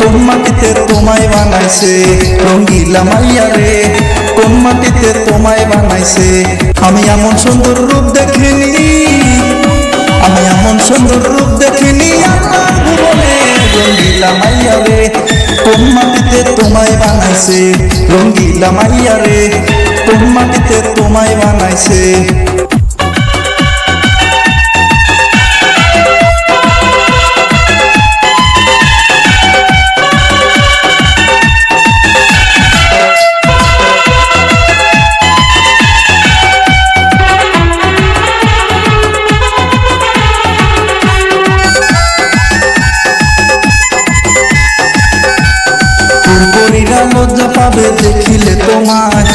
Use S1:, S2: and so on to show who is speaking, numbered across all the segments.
S1: কোন তোমায় বানাইছে? রঙ্গিলা মাইয়া রে কোন তোমায় বানাইছে? আমি এমন সুন্দর রূপ দেখিনি। আমি এমন সুন্দর রূপ দেখিনি আমার রঙ্গিলা মাইয়া রে কোন মাটিতে তোমায় বানাইছে? রঙ্গিলা মাইয়া রে কোন তোমায় বানাইছে? তোমায়।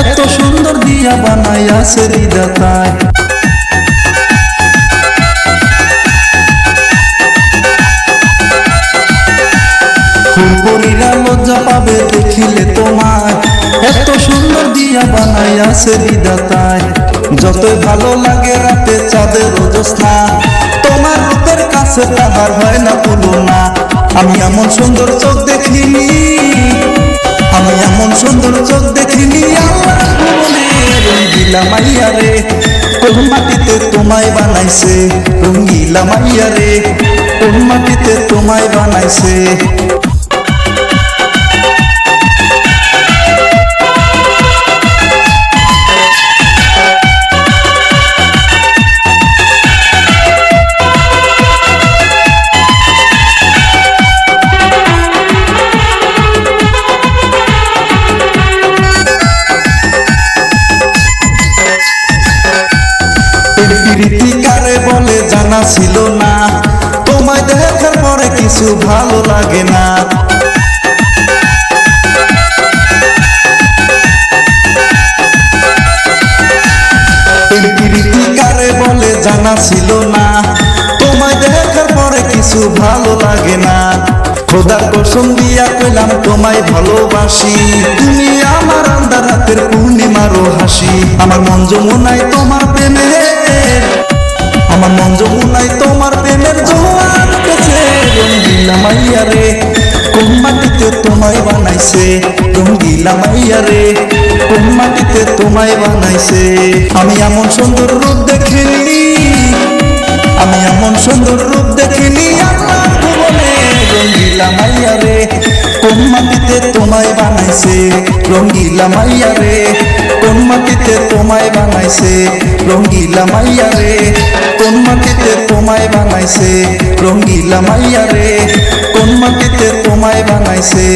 S1: এত সুন্দর দিয়া বানাইয়াছে হৃদতায় পরীরা লজ্জা পাবে, দেখিলে তোমায়। এত সুন্দর দিয়া বানাইয়াছে হৃদতায় যতই ভালো লাগে রাতে চাঁদের রোজস্না তোমার রূপের কাছে তাহার হয় না তুলনা। আমি এমন সুন্দর চোখ দেখিনি। আমি এমন সুন্দর চোখ দেখিনি রঙ্গিলা মাইয়া রে। কোন মাটিতে তোমায় বানাইছে? রঙ্গিলা মাইয়া রে। কোন মাটিতে তোমায় বানাইছে? ছিল না। তোমায় দেখার পরে কিছু ভালো লাগে না। বলে জানা ছিল না। তোমায় দেখার পরে কিছু ভালো লাগে না। খোদার কসম দিয়া পেলাম তোমায় ভালোবাসি। তুমি আমার আন্দার রাতের পূর্ণিমারও মাইয়া রে কোন মাটিতে তোমায় বানাইছে রঙ্গিলা মাইয়া রে কোন মাটিতে তোমায় বানাইছে আমি এমন সুন্দর রূপ দেখিনি আমি এমন সুন্দর রূপ দেখিনি আমার ভুবনে রঙ্গিলা মাইয়া রে কোন মাটিতে তোমায় বানাইছে রঙ্গিলা মাইয়া রে কোন মাটিতে তোমায় বানাইছে রঙ্গিলা মাইয়া রে কোন মাটিতে তোমায় বানাইছে রঙ্গিলা মাইয়া রে মাটিতে তোমায় বানাইছে?